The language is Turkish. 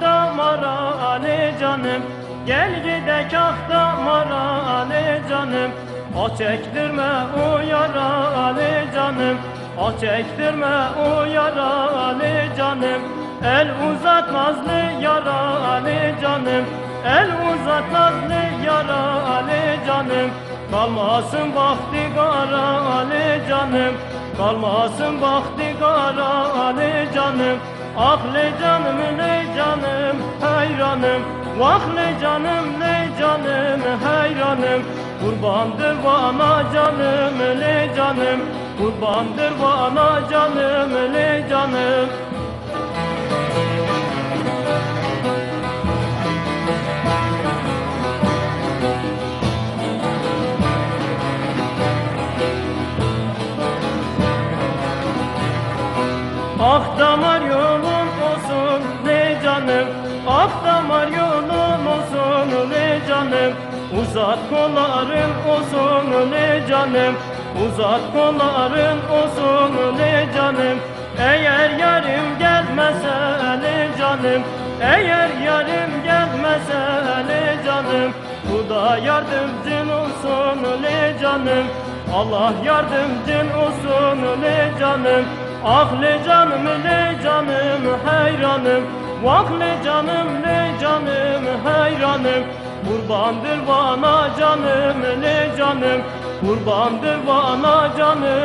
damara Ali canım. Gel gidek ah damara Ali canım. O çektirme o yara Ali canım. O çektirme o yara Ali canım. El uzat nazlı yara Ali canım. El uzat nazlı yara Ali canım. Kalmasın vakti kara Ali canım. Kalmasın vakti kara Ali canım Aklı canım ne hayranım Vahlı canım ne canım hayranım. Kurbandır bana canım ne canım. Kurbandır bana canım ne canım. Ah damar yolun olsun ne canım Ah damar yolun olsun ne canım. Uzat kolların olsun ne canım. Uzat kolların olsun ne canım. Eğer yarım gelmese ne canım. Eğer yarım gelmese ne canım. Bu da yardımcın olsun ne canım. Allah yardımcın olsun ne canım. Ah ne canım ne canım hayranım Vah ne canım ne canım hayranım. Kurbandır bana canım ne canım. Kurbandır bana canım